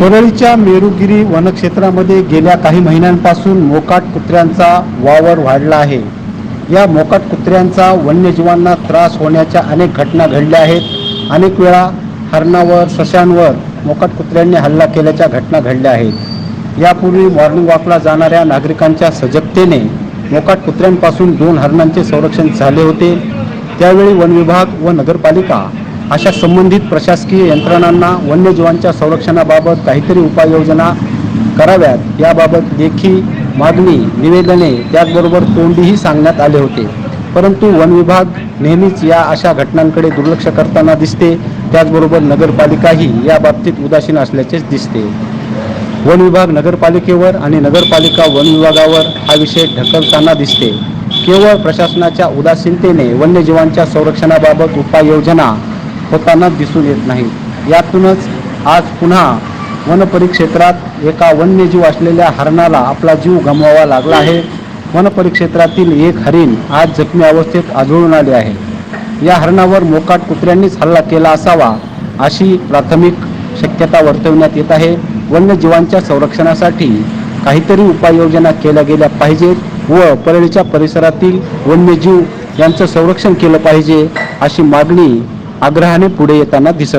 परळीच्या मेरुगिरी वनक्षेत्रामध्ये गेल्या काही महिन्यांपासून मोकाट कुत्र्यांचा वावर वाढला आहे. या मोकाट कुत्र्यांचा वन्यजीवांना त्रास होण्याच्या अनेक घटना घडल्या आहेत. अनेक वेळा हरणावर सशांवर मोकाट कुत्र्यांनी हल्ला केल्याच्या घटना घडल्या आहेत. यापूर्वी मॉर्निंग वॉकला जाणाऱ्या नागरिकांच्या सजगतेने मोकाट कुत्र्यांपासून दोन हरणांचे संरक्षण झाले होते. त्यावेळी वन विभाग व नगरपालिका अशा संबंधित प्रशासकीय यंत्रणांना वन्यजीवांच्या संरक्षणाबाबत काहीतरी उपाययोजना कराव्यात याबाबत लेखी मागणी निवेदने त्याचबरोबर तोंडीही सांगण्यात आले होते. परंतु वन विभाग नेहमीच या अशा घटनांकडे दुर्लक्ष करताना दिसते त्याचबरोबर नगरपालिकाही या बाबतीत उदासीन असल्याचेच दिसते. वन विभाग नगरपालिकेवर आणि नगरपालिका वन विभागावर हा विषय ढकलताना दिसते. केवळ प्रशासनाच्या उदासीनतेने वन्यजीवांच्या संरक्षणाबाबत उपाययोजना होताना दिसून येत नाही. यातूनच आज पुन्हा वनपरिक्षेत्रात एका वन्यजीव असलेल्या हरणाला आपला जीव गमवावा लागला आहे. वनपरिक्षेत्रातील एक हरिण आज जखमी अवस्थेत आढळून आले आहे. या हरणावर मोकाट कुत्र्यांनीच हल्ला केला असावा अशी प्राथमिक शक्यता वर्तवण्यात येत आहे. वन्यजीवांच्या संरक्षणासाठी काहीतरी उपाययोजना केल्या गेल्या पाहिजेत व परळीच्या परिसरातील वन्यजीव यांचं संरक्षण केलं पाहिजे अशी मागणी आग्रहाने पुढे येताना दिसत